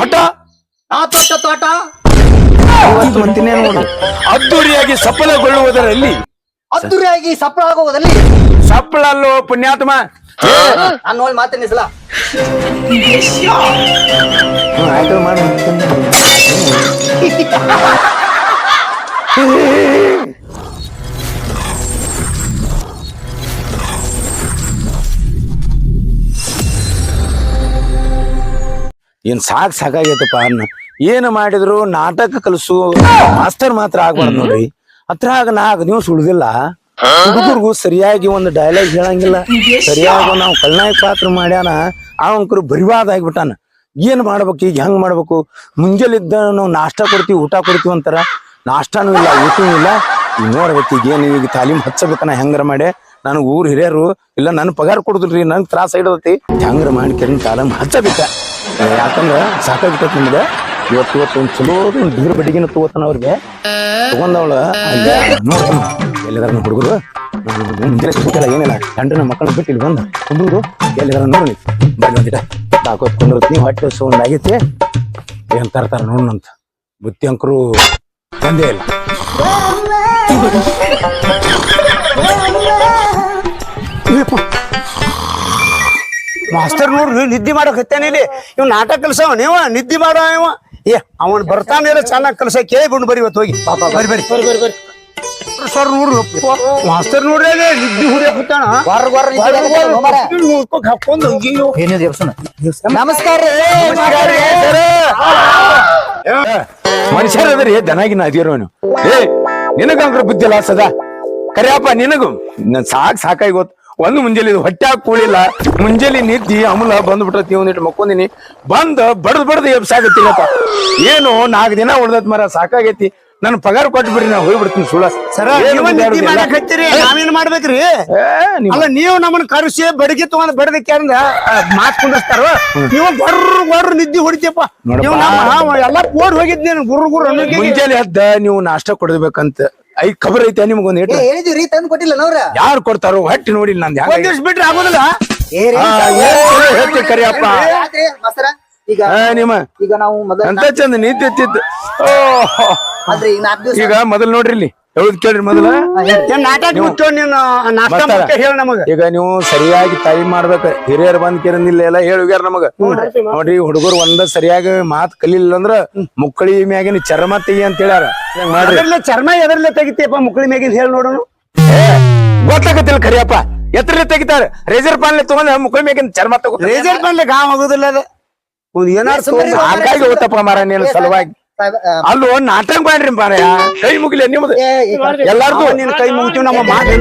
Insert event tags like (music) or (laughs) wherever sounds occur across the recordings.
ಹಠ? ಆ ತೋಟ ಇವತ್ತು ಮುಂದಿನ ನೋಡು ಅದ್ದೂರಿಯಾಗಿ ಸಫಲಗೊಳ್ಳುವುದರಲ್ಲಿ ಅದ್ದೂರಿಯಾಗಿ ಸಫಲ ಸಫಳ ಅಲ್ಲೋ ಪುಣ್ಯಾತ್ಮ? ನಾನು ನೋಡಿ ಮಾತನ್ನಿಸಲ ಹ್ಮ್, ಆಯ್ತು ಮಾಡಿ. ಏನ್ ಸಾಕ್ ಸಾಕಾಗೈತಪ್ಪ ಅನ್ನ. ಏನು ಮಾಡಿದ್ರು ನಾಟಕ ಕಲಿಸು ಮಾಸ್ಟರ್ ಮಾತ್ರ ಆಗ್ಬಾರ್ದು ನೋಡ್ರಿ. ಅದ್ರಾಗ ನಾಲ್ಕು ದಿವಸ ಉಳಿದಿಲ್ಲ. ಹುಡುಗರ್ಗೂ ಸರಿಯಾಗಿ ಒಂದು ಡೈಲಾಗ್ ಹೇಳಂಗಿಲ್ಲ. ಸರಿಯಾಗಿ ನಾವು ಕಲ್ನಾಯಕ ಪಾತ್ರ ಮಾಡ್ಯಾನ ಅವಂಕರು ಬರಿವಾದ ಆಗ್ಬಿಟ್ಟಾನ. ಏನ್ ಮಾಡ್ಬೇಕು ಈಗ ಹೆಂಗ್ ಮಾಡ್ಬೇಕು? ಮುಂಜಾನಿದ್ದ ನಾವು ನಾಷ್ಟ ಕೊಡ್ತೀವಿ ಊಟ ಕೊಡ್ತೀವಿ ಅಂತಾರ. ನಾಷ್ಟಾನು ಇಲ್ಲ ಊಟನೂ ಇಲ್ಲ. ನೋಡ್ಬೇಕು ಈಗ ಏನು ಈಗ ತಾಲೀಮ್ ಹಚ್ಚಬೇಕನ ಹೆಂಗಾರ ಮಾಡಿ ನನಗೆ ಊರ್ ಹಿರಿಯರು ಇಲ್ಲ ನನ್ ಪಗಾರ ಕೊಡುದ್ರಿ ನನ್ ತ್ರಾಸ ಇಡತಿ ಹೆಂಗಾರ ಮಾಡಿ ಕೆರಿನ ತಾಲೀಮ್ ಹಚ್ಚಬೇಕ. ಯಾಕಂದ್ರ ಸಾಕಾಗ್ಬಿಟ್ಟೈತಿ ನಿಮ್ಗೆ. ಇವತ್ತು ಇವತ್ತು ಒಂದು ಚಲೋ ಒಂದು ಬೀರ್ ಬಡಿಗೆನ ತಗೋತಾನ ಅವ್ರಿಗೆ. ತಗೊಂಡವಳ ಎಲ್ಲಿದಾರ ಹುಡುಗರು? ಮುಂಜಾನೆ ಸಿಗ್ತಿಲ್ಲ ಏನಿಲ್ಲ. ಗಂಡನ ಮಕ್ಕಳನ್ನ ಬಿಟ್ಟು ಇಲ್ಲಿ ಬಂದು ಹುಡುಗರು ಎಲ್ಲಿದಾರ ನೋಡಿ ಬರ್ರಿ ಬಂದಿಟ ತಾಕೋತ್ ನೀವು ಹೊಟ್ಟೆ ಸೌಂಡ್ ಆಗೈತಿ ಏನ್ ತರ್ತಾರ ನೋಡೋಣಂತ ಬುತ್ತಿ ಅಂಕರು ತಂದೆ ಇಲ್ಲ. ಮಾಸ್ತರ್ ನೋಡ್ರಿ ನಿದ್ದೆ ಮಾಡಕ್ ಹತ್ತೇನೆ ಇಲ್ಲಿ? ಇವ್ ನಾಟಕ ಕಲ್ಸವ ನೀವ ನಿದ್ದೆ ಮಾಡೋ ಇವ? ಏ ಅವನ್ ಬರ್ತಾನೆ ಚೆನ್ನಾಗಿ ಕಲ್ಸ ಕೇಳಿ ಬಂದು ಬರಿ ಇವತ್ತು ಹೋಗಿ. ಬರಿ ಬರಿ. ಬರಿ ಬರಿ ಬರಿ. ಸರ್ ನೋಡ್ರಿ ಮಾಸ್ತರ್ ನೋಡ್ರಿ ಅದೇ ನಿದ್ದೆ ಹುರಿಯಕ್ ಆಗತ್ತೇನೋ ಹಾಕೊಂಡು ಅಯ್ಯೋ. ದೇವಸ್ಥಾನ? ನಮಸ್ಕಾರ ಮನುಷ್ಯರದ್ರಿ ದನಾಗಿನ ಅದಿರೋನು ಏ ನಿನಗಂಕ್ರ ಬುದ್ಧಿ ಲಾಸದ ಸದಾ? ಕರಿಯಪ್ಪ ನಿನಗು. ನನ್ ಸಾಕ್ ಸಾಕಾಗಿ ಗೊತ್ತು. ಒಂದು ಮುಂಜಾನೆ ಹೊಟ್ಟ್ಯಾಗ ಹೊಟ್ಟೆ ಕೂಳಿಲ್ಲ ಮುಂಜಾನೆ ನಿದ್ದಿ ಅಮೂಲ ಬಂದ್ಬಿಟ್ಟತಿ ಒಂದಿಟ್ಟು ಮಕ್ಕೊಂದಿನಿ. ಬಂದ್ ಬಡದ್ ಬಡದ್ ಎಬ್ಸಾಗತ್ತಿಲ್ಲಪ್ಪ. ಏನು ನಾಲ್ಕು ದಿನ ಉಳ್ದತ್ ಮರ ಸಾಕಾಗೈತಿ. ನನ್ ಪಗಾರ ಕೊಟ್ಟು ಬಿಡ್ರಿ ನಾ ಹೋಗ್ಬಿಡ್ತೀನಿ ಸುಳ್ಳ. ಸರ ಆಡುದಿಲ್ಲ. ನಾವೇನ್ ಮಾಡ್ಬೇಕ್ರಿ? ಅಲ್ಲ ನೀವು ನಮ್ಮನ್ನ ಕರ್ಸಿ ಬಡಗಿ ತಗೊಂಡ್ ಬಡದಕ್ಕೆ ಮಾತ್ ಕುಂದಸ್ತಾರ ನೀವು ಬರ್ರು ಬರ್ರ ನಿದ್ದಿ ಹೊಡಿತೀಯಪ್ಪ. ನೀವು ನಮ್ಮ ಎಲ್ಲ ಹೋಗಿದ್ ನೀನು ಗುರು ಗುರು ಮುಂಜಾನೆ ಎದ್ದ ನೀವು ನಾಷ್ಟ ಕೊಡ್ಬೇಕಂತ. ಐ ಖಬರ್ ಐತೆ ನಿಮ್ಗೊಂದ್ ಏ ಏಟ್ ಹೇಳಿದ್ವಿ ತಂದು ಕೊಟ್ಟಿಲ್ಲ ನವ್ರ ಯಾರು ಕೊಡ್ತಾರೋ ಹೊಟ್ಟಿ ನೋಡಿಲ್ಲ ನಂದು ಒಂದ್ ದಿವ್ಸ ಬಿಟ್ರೆ ಆಗೋದಿಲ್ಲ. ಏ ರೀ, ಆ, ಏನ್ ಹೇಳ್ತಿ ಕರಿಯಪ್ಪ ಆದ್ರೆ ಮಾಸ್ತರ ಈಗ ಆ, ನಿಮ್ಮ ಈಗ ನಾವು ಮೊದಲ ಅಂತ ಚಂದ ನೀತಿ ಎತ್ತಿತ್ತು ಓ ಆದ್ರೆ ಈಗ ನಾಲ್ಕು ದಿವಸ ಈಗ ಮೊದಲ್ ನೋಡ್ರಿ ಇಲ್ಲಿ. ಹೇಳುದ್ ಕೇಳ್ರಿ ಮೊದಲ? ಏನ್ ನಾಟಕ ಬಿಟ್ಟು ನೀನು ನಾಷ್ಟ ಮತ್ತಾರ? ಹೇಳ ನಮಗ. ಈಗ ನೀವು ಸರಿಯಾಗಿ ಟೈಮ್ ಮಾಡ್ಬೇಕ. ಹಿರಿಯರ್ ಬಂದ್ ಕೇರಂದಿಲ್ಲ ಎಲ್ಲ ಹೇಳುಗ್ಯಾರ ನಮಗ. ನೋಡ್ರಿ ಹುಡುಗರು ಒಂದ ಸರಿಯಾಗಿ ಮಾತ್ ಕಲಿಲ್ಲ ಅಂದ್ರ ಮುಕ್ಕಳಿ ಮ್ಯಾಗಿನ ಚರ್ಮ ತೆಗಿ ಅಂತ ಹೇಳ್ಯಾರ. ಮಾಡ್ರಿ? ಚರ್ಮ ಎದರ್ಲೆ ತೆಗಿತೀಯಪ್ಪ ಮುಕ್ಳಿ ಮ್ಯಾಗಿನ ಹೇಳಿ ನೋಡೋಣ ಗೊತ್ತಾಗತ್ತಿಲ್ಲ ಕರಿಯಪ್ಪ. ಎತ್ತರಲೆ ತೆಗಿತಾರ? ರೇಜರ್ ಪಾನ್ ತಗೊಂಡ ಮುಕ್ಕಳಿ ಮ್ಯಾಗಿನ ಚರ್ಮ ತಗೋ ರೇಜರ್ ಪಾಂಡ್ಲಿ ಗಾ ಹೋಗುದಿಲ್ಲ ಅದು. ಒಂದ್ ಏನಾರು ಹಾಗಾಗಿ ಹೋತಪ್ಪ ಮಾರ ನೀನು ಸಲುವಾಗಿ. ಅಲ್ಲೋ ನಾಟಕ ಮಾಡ್ರಿ ಮಾರಾಯ ಕೈ ಮುಗಿಲಿ ನಿಮ್ದು. ಎಲ್ಲಾರ್ದು ನಿನ್ ಕೈ ಮುಗಿತೀವಿ ನಮ್ಮ ಮಾತು.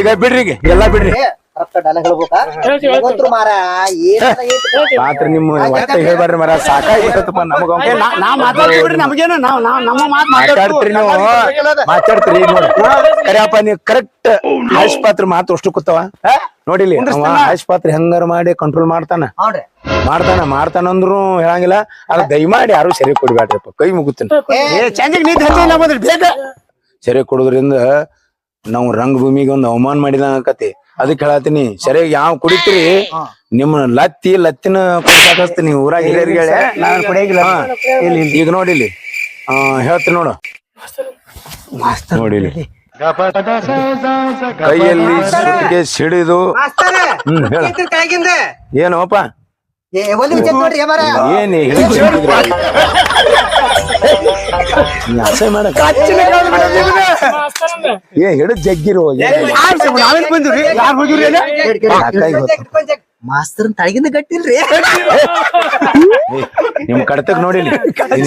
ಈಗ ಬಿಡ್ರಿ ಈಗ ಎಲ್ಲಾ ಬಿಡ್ರಿ. ಕರೆಕ್ಟ್ ಹೇಳ್ಬೇಕಾ? ಮಾರ? ಮಾತ್ರ ನಿಮ್ಮ ಒಟ್ಟ ಹೇಳ್ಬಾರ್ರಿ ಮರ ಸಾಕಾಗ್ಬಿಟ್ಟಪ್ಪ ನಮಗ. ಏ, ನಾ- ನಾ ಮಾತಾಡ್ತೀವಿ ನಮಗೇನು ನಾವ್ ನಾವ್ ನಮ್ಮ ಮಾತು ಮಾತಾಡ್ತೀರಿ ನೀವು. ಮಾತಾಡ್ತೀರಿ ನೋಡಿ ಕರಿಯಪ್ಪ ನೀವು ಕರೆಕ್ಟ್ ಆಸ್ಪತ್ರೆ ಮಾತು ಅಷ್ಟು ಕೂತವ? ನೋಡಿಲಿ ಆಸ್ಪತ್ರೆ ಹೆಂಗಾರ ಮಾಡಿ ಕಂಟ್ರೋಲ್ ಮಾಡ್ತಾನ? ಮಾಡ್ತಾನ ಮಾಡ್ತಾನ ಅಂದ್ರು ಹೇಳಂಗಿಲ್ಲ. ಅದ್ ದಯಮಾಡಿ ಯಾರು ಸರಿ ಕೊಡ್ಬೇಡ್ರಿಪ್ಪ. ಕೈ ಮುಗುತ್ತೇನೆ ಸರಿ ಕೊಡೋದ್ರಿಂದ ನಾವು ರಂಗಭೂಮಿಗೆ ಒಂದು ಅವಮಾನ ಮಾಡಿದ ಆಕತಿ ಅದಕ್ಕೆ ಹೇಳತ್ತೀನಿ ಸರಿಯಾಗಿ ಯಾವ ಕುಡಿತೀರಿ ನಿಮ್ಮ ಲತ್ತಿ ಲತ್ತಿನ ಕುಡಿಸ್ತೀನಿ ಊರಾಗ ಹಿರಿಯರಿಗೆ ಹೇಳಿ. ನಾನು ಕುಡಿಯಂಗಿಲ್ಲ. ಇಲ್ಲಿ ಇಲ್ಲಿ. ಈಗ ನೋಡಿಲಿ ಆ ಹೇಳ್ತೀನಿ ನೋಡು. ನೋಡಿಲಿ ಕೈಯಲ್ಲಿ ಸುತ್ತಿಗೆ ಸಿಡಿದು. ಹ್ಮ್ ಹೇಳ. ಕೆಳಗಿಂದ? ಏನೋಪ್ಪ? ಏ ಒಂದ್ ನಿಮಿಷ ನೋಡ್ರಿ ಮಾರ ಏನ್ ಅಸಹ್ಯ ಮಾಡ ಏ ಹಿಡಿದ್ ಜಗ್ಗಿರೋ. ಮಾಸ್ತರ್ ತಳಗಿಂದ ಗಟ್ಟಿಲ್ರಿ ನಿಮ್ ಕಡತಕ್ ನೋಡಿಲಿ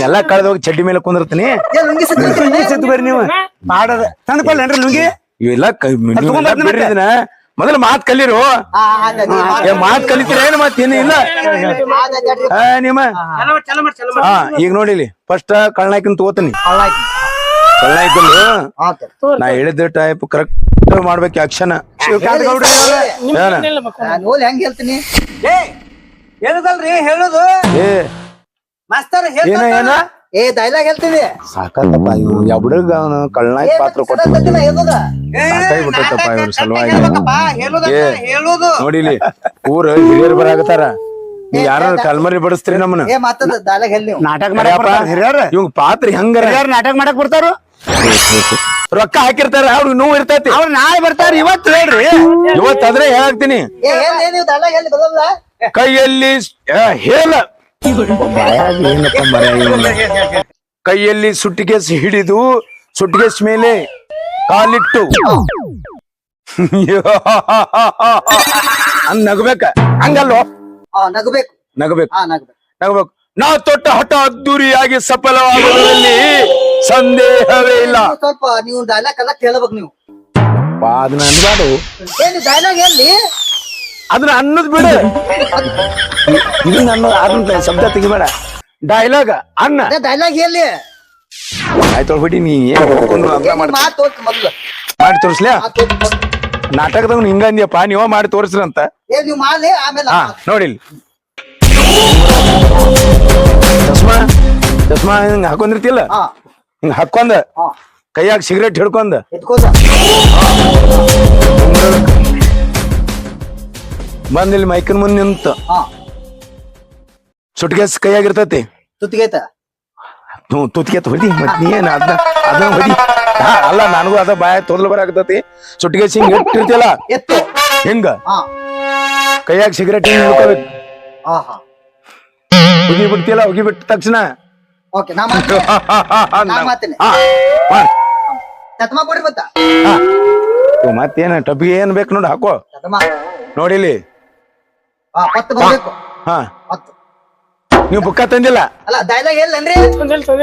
ಎಲ್ಲಾ ಕಳೆದ ಹೋಗಿ ಚಡ್ಡಿ ಮೇಲೆ ಕುಂದಿರ್ತೀನಿ. ನೀವು. ಮಾಡದ ತಂದ್ಕೊಳ್ಳೇನ್ರಿ ಲುಂಗಿ? ನುಂಗಿ ಇವೆಲ್ಲ ಕೈ- ತಗೊಂಬರ್ತೀನಿ ಬಿಡ್ರಿ ಇದನ್ನ. ಮೊದಲು ಮಾತ್ ಕಲೀರು. ಮಾತ್- ಏ ಮಾತ್ ಕಲಿತೀರ ಏನು ಮಾತ್? ಏನು ಇಲ್ಲ. ಆ, ನಿಮ್ಮ ಹಾ ಈಗ ನೋಡಿಲಿ. ಫಸ್ಟ್ ಕಳ್ನಾಯ್ಕನ್ ತಗೋತೀನಿ. ಕಳ್ನಾಯ್ಕಂದು. ನಾ ಹೇಳಿದ ಟೈಪ್ ಕರೆಕ್ಟ್ ಮಾಡ್ಬೇಕು ಆಕ್ಷನ್ ಶಿವಕಾಂತ್ ಗೌಡ್ರು ಏನ? ನಾನ್ ಓಲ್ ಹೆಂಗ್ ಹೇಳ್ತೀನಿ? ಏ ಏನದಲ್ರಿ ಹೇಳೋದು? ಏ. ಮಾಸ್ತರ್ ಏನ ಏನ? ಏ ಡೈಲಾಗ್ ಹೇಳ್ತೀನಿ. ಇವ್ ಕಳ್ನಾಯ್ಕ ಪಾತ್ರ ಕೊಟ್ಟು? ಸಾಕಾಗಿ ಬಿಟ್ಟಪ್ಪ ಇವ್ರ ಸಲುವಾಗಿ ಹೇಳೋದು ನೋಡಿಲಿ ಊರ ಹಿರಿಯರು ಬರಾಕತ್ತಾರ ನೀವ್ ಯಾರ ಕಲ್ಮರಿ ಬಡಿಸ್ತೀರಿ ನಮ್ಮನ್ನ ಏ ದಾಲಾಗ ನೀವು ನಾಟಕ ಮಾಡಕ್ ಬರ್ತಾರ ಹಿರಿಯರ್ ಇವ್ ಪಾತ್ರ ಹೆಂಗ ಹಿರಿಯರ್ ನಾಟಕ ಮಾಡಕ್ ಬರ್ತಾರ ರೊಕ್ಕ ಹಾಕಿರ್ತಾರ ಅವ್ರಿಗೆ ನೋವು ಇರ್ತೈತಿ ಅವ್ರ ನಾಳೆ ಬರ್ತಾರ ಇವತ್ತು ಹೇಳ್ರಿ ಇವತ್ತು ಅದ್ರೆ ಹೇಳ್ತೀನಿ ಏ ಹೇಳಿ ನೀವು ದಾಲಾಗ ಹೇಳಿ ಬದಲ್ಲ ಕೈಯಲ್ಲಿ ಆ, ಹೇಳ? ಕೈಯಲ್ಲಿ ಸುಟ್ಟಿಗೆ ಹಿಡಿದು ಸುಟ್ಟಿಗೆ ಮೇಲೆ ಕಾಲಿಟ್ಟು. ಹಂಗ್ ನಗಬೇಕ. ಹಂಗಲ್ವೋ? ಆ ನಗಬೇಕು. ನಗಬೇಕು. ಹಾ ನಗಬೇಕು. ನಗಬೇಕು. ನಾ ತೊಟ್ಟ ಹಠ ಅದ್ದೂರಿಯಾಗಿ ಸಫಲವಾಗುವುದರಲ್ಲಿ ಸಂದೇಹವೇ ಇಲ್ಲ. ಸ್ವಲ್ಪ ನೀವು ಡೈಲಾಗ್ ಎಲ್ಲ ಕೇಳಬೇಕು ನೀವು. ಪಾ, ಅದನ್ನ ಅನ್ಬಾರ್ದು ಡೈಲಾಗ್ ಎಲ್ಲಿ? ಅದನ್ನ ಅನ್ನದ್ ಬಿಡು. ಇದನ್ನ ಅನ್ನೋ ಅದನ್ನ ಶಬ್ದ ತೆಗಿಬೇಡ. ಡೈಲಾಗ್ ಅನ್ನ. ಡೈಲಾಗ್ ಹೇಳಿ ಆಯ್ತು ಬಿಡಿ ನೀ ಏನ್ ಮಾಡ್- ಮಾತು ಮೊದ್ಲು. ಮಾಡಿ ತೋರಿಸ್ಲೇ ಮಾತ್ ತೋರ್ಸ್ ಮೊದ್ಲು. ನಾಟಕದಾಗ ಹಿಂಗ ಅಂದ್ಯಪ್ಪ ನೀವ ಮಾಡಿ ತೋರಿಸ್ರಂತ. ಏ ನೀವು ಆಮೇಲೆ ಹಾ ನೋಡಿಲ್ ಚಸ್ಮಾ ಚಸ್ಮಾ ಹಿಂಗ ಹಾಕೊಂಡಿರ್ತಿಲ್ಲ? ಹಾ. ಹಿಂಗ ಹಾಕೊಂದ ಹಾ. ಕೈಯಾಗ ಸಿಗರೇಟ್ ಹಿಡ್ಕೊಂಡ ಎತ್ಕೋದ ಬಂದ್ ಇಲ್ಲಿ ಮೈಕನ್ ಮುಂದೆ ನಿಂತ. ಹಾ. ಸುಟ್ಕೇಸ್ ಕೈಯಾಗ ಇರ್ತತಿ. ತುತ್ತಿಗೈತ ತುತ್ಕೆ ಹೊಡಿ ಮತ್ತೆ ನೀ ಏನ್ ಅದ್ನ ಅದನ್ನ ಹೊಡಿ ಹಾ, ಅಲ್ಲ ನನಗೂ ಅದ ಬಾಯ ತೊದಲ್ ಬರಾಕತೈತಿ ಸುಟ್ಟಿಗೆ ಹಿಂಗ್ ಇಟ್ಟಿರ್ತಿಲ್ಲ ಎತ್ತು. ಹಿಂಗ? ಹಾ ಕೈಯಾಗ ಸಿಗರೇಟ್ ಹಿಂಗ್ ಹಿಡ್ಕೋಬೇಕು ಹಾ ಹಾ ಉಗಿ ಬಿಡ್ತಿಲ್ಲ ಉಗಿ ಬಿಟ್ಟ ತಕ್ಷಣ? ಓಕೆ ನಾ ಮಾಡ್ತೀನಿ (laughs) ನಾ ಮಾಡ್ತೀನಿ ಹಾ, ಮಾಡ್. ಚತ್ಮ ಕೊಡ್ರಿ ಮತ್ತ. ಹಾ. ಇವ್ ಮತ್ತೇನ? ಟಬ್ಬಿಗೆ ಏನ್ ಬೇಕು ನೋಡಿ ಹಾಕೋ. ಚತ್ಮ ನೋಡಿಲಿ? ಹಾ ಪತ್ತು ಬರ್ಬೇಕು. ಹಾ. ಪತ್ತು ನೀವು ಬುಕ್ಕ ತಂದಿಲ್ಲ? ಅಲ್ಲ ಡೈಲಾಗ್ ಹೇಳನ್ರಿ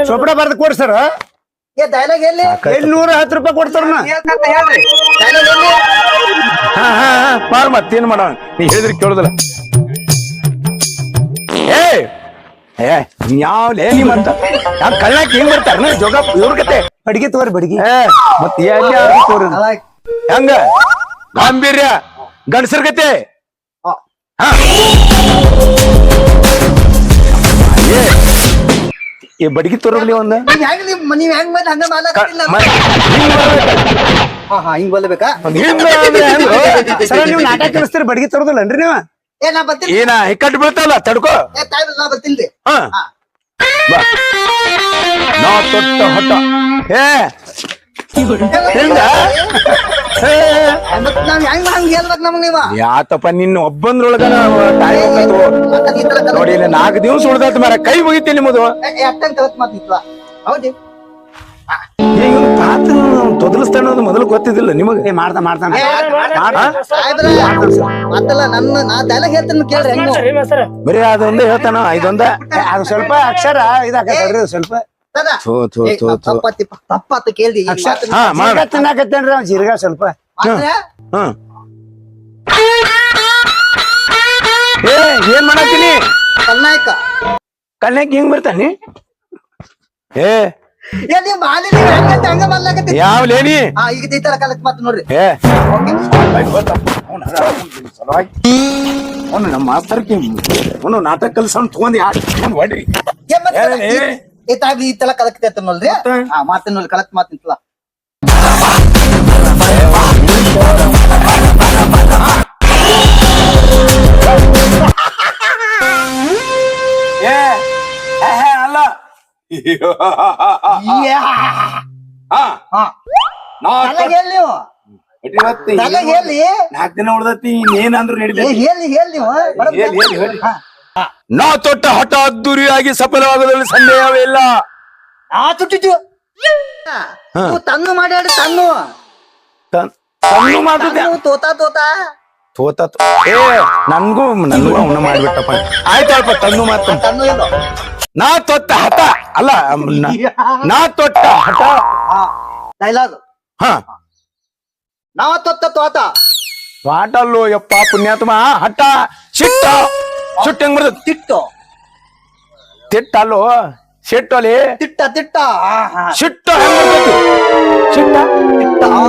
ಚೊಪಡ ಬರ್ದು ಕೊಡ್ ಸರ್. ಏ ಡೈಲಾಗ್ ಹೇಳಿ ಎಂಟ್ನೂರ ಹತ್ತು ರೂಪಾಯಿ ಕೊಡ್ತಾರ ಹೇಳ್ಕಂತ ಹೇಳ್ರಿ ಡೈಲಾಗ್ ಹೇಳಿ. ಹಾ ಹಾ ಹಾ. ಬಾರ್ ಮತ್ತೇನ್ ಮಾಡ ನೀ ಹೇಳಿದ್ರಿ ಕೇಳುದಿಲ್ಲ. ಏ ಏ ಯಾವ್ಲೇ ನೀ ಮತ್ತ ಯಾವ ಕಳ್ಳಾಕಿ ಹೆಂಗ್ ಬರ್ತಾರ? ಜೋಗ ಇವ್ರ ಕತೆ. ಬಡಿಗೆ ತಗೋರಿ ಬಡಿಗೆ. ಏ ಮತ್ ಎಲ್ಲಿ ಯಾರು ತೋರಿ ಅಲ್ಲ ಹೆಂಗ? ಗಾಂಭೀರ್ಯ? ಗಂಡಸರ್ ಗತೆ ಹಾ. ಈ ಬಡಗಿ ತೋರ್ಲಿ ಒಂದ ನೀವ್ ಹೆಂಗ್ ನೀವ್ ನೀವ್ ಹೆಂಗ್ ಬಂದ್ ಹಂಗ ಮಾಲಾಕತ್ತಿಲ್ಲ. ಹಾ ಹಾ ಹಿಂಗ್ ಬಲ್ಬೇಕಾ? ಸರ್ ನೀವು ನಾಟಕ ಕಲಿಸ್ತೀರಿ ಬಡಿಗೆ ತರೋದಿಲ್ಲನ್ರಿ ನೀವು? ಏ ನಾ ಬರ್ತೀನಿ. ಏನ ಹಿಕ್ಕಟ್ ಬೀಳ್ತಾವಲ್ಲ ತಡ್ಕೋ. ಏ ತಾಯಿ ನಾ ಬರ್ತೀನಿ. ಹಾ. ಬಾ. ನಾ ತೊಟ್ಟ ಏ ಹಿಂಗ? ಮತ್ ನಾವ್ ಹೆಂಗ್ ಹಂಗ್ ಹೇಳ್ಬೇಕ್ ನಮಗ್ ನೀವ? ಯಾತಪ್ಪ ನಿನ್ನ ಒಬ್ಬಂದ್ರೊಳಗ ತಾಯಿ ನೋಡಿ ಇಲ್ಲಿ ನಾಲ್ಕು ದಿವ್ಸ ಉಳ್ದಾತ ಮರ ಕೈ ಮುಗಿತಿ ನಿಮ್ಮದು. ಹೌದಿ ತೊದಲಿಸ್ತಾನ ಅನ್ನೋದು ಮೊದಲು ಗೊತ್ತಿದ್ದಿಲ್ಲ ನಿಮಗೆ? ಏ ಮಾಡ್ತಾ ಮಾಡ್ತಾನ ಏ, ಮತ್ತಲ್ಲ ನನ್ನ ನಾ ಡೈಲಾಗ್ ಹೇಳ್ತೀನಿ ಕೇಳ್ರಿ ಹೆಂಗ್. ಬರೀ ಅದೊಂದೇ ಹೇಳ್ತಾನ ಇದೊಂದ? ಅದು ಸ್ವಲ್ಪ ಅಕ್ಷರ ಇದಾಕತ್ರಿ ಸ್ವಲ್ಪ. ಸದಾ ಥೂ ಥೂ ಏ, ಥೂ ಥೂ. ತಪ್ಪತ್ತಿ ತಪ್ಪತ್ತ ಕೇಳ್ದಿ ಈ ಅಕ್ಷರ ಹಾ ಮಾಡ. ಜೀರ್ಗ ತಿನ್ನಾಕತ್ತೇನ್ರಿ ಅವ್ನ್? ಜೀರ್ಗ ಸ್ವಲ್ಪ. ಹ್ಮ್. ಏ ಏನ್ ಮಾಡತ್ತೀನಿ ಕನ್ನಾಯಕ ಕಲ್ಯಾಕ್ ಹಿಂಗ್ ಬರ್ತಾನೆ? ಏ. ಏ ನೀವ್ ಮಾಲಿ ನೀವ್ ಹೆಂಗಂತ ಹಂಗ ಮಾಡ್ಲಾಕತ್ತಿ ಯಾವ ಲೇನಿ? ಹಾ ಈಗ ಈ ತರ ಕಲತ್ ಮಾತು ನೋಡ್ರಿ. ಏ. ಓಕೆ. ಅವನು ನಮ್ಮ ಮಾಸ್ತರ್ಕಿ ಅವನು ನಾಟಕ ಕಲ್ಸನ್ ತಗೊಂಡ್ ಯಾರು ಹೊಡ್ರಿ ಏ, ಮತ್ತೆ ಈ ತರ ಈ ತರ ಕಲಕ್ತೈತ ನೋಡ್ರಿ ಹಾ ಮಾತಿನ ನೋಡಿ ಕಲಕ್ ಮಾತಿಂತಲ್ಲ ಏ ಏ, ಹೇ, ಅಲ್ಲ. ಹಾ. ಹಾ. ನಾ ಹೇಳಿ ನೀವು. ಇವತ್ತು ಡೈಲಾಗ್ ಹೇಳಿ ನಾಲ್ಕು ದಿನ ಉಳ್ದತಿ ಇನ್ನೇನಂದ್ರು ಅಂದ್ರು ನಡೀತೈತಿ ಹೇಳಿ ಹೇಳಿ ನೀವು. ಹೇಳಿ, ಹೇಳಿ, ಹೇಳಿ. ನಾ ತೊಟ್ಟ ಹಠ ಅದ್ದೂರಿಯಾಗಿ ಸಫಲವಾಗುವುದರಲ್ಲಿ ಸಂದೇಹವೇ ಇಲ್ಲ. ನಾ ತುಟ್ಟಿತು ನೀವು ತನ್ನು ಮಾಡ್ಯಾಡ್ರಿ ತನ್ನು ತನ್- ತನ್ನು ಮಾತುದ್ಯಾ? ತನ್ನು ತೋತ ತೋತ. ತೋತ ತೋ- ಏ ನನ್ಗೂ ನನ್ಗೂ ಅವನ ಮಾಡ್ಬಿಟ್ಟಪ್ಪ. ಆಯ್ತಲ್ಪ ತನ್ನು ಮಾತು. ತನ್ನು ಇಲ್ಲ. ನಾ ತೊಟ್ಟ ಹಠ ಅಲ್ಲ ನ- ನಾ ತೊಟ್ಟ ಹಠ. ಹಾ ಡೈಲಾಗ್. ಹ. ನಾವ ತೊತ್ತ ತೋತ. ವಾಟಲ್ಲೋ ಯಪ್ಪ ಪುಣ್ಯಾತ್ಮ ಹಠ ಸಿಟ್ಟ ಸುಟ್ಟ ಹೆಂಗ್ ಬರ್ತದೆ? ತಿಟ್ಟು. ತಿಟ್ಟ ತಿಟ್ಟ. ಸಿಟ್ಟು ಹಾ. ಸಿಟ್ಟ ಹೆಂಗ್ ಬರ್ತೈತಿ ಸಿಟ್ಟ? ತಿಟ್ಟ. ಆ.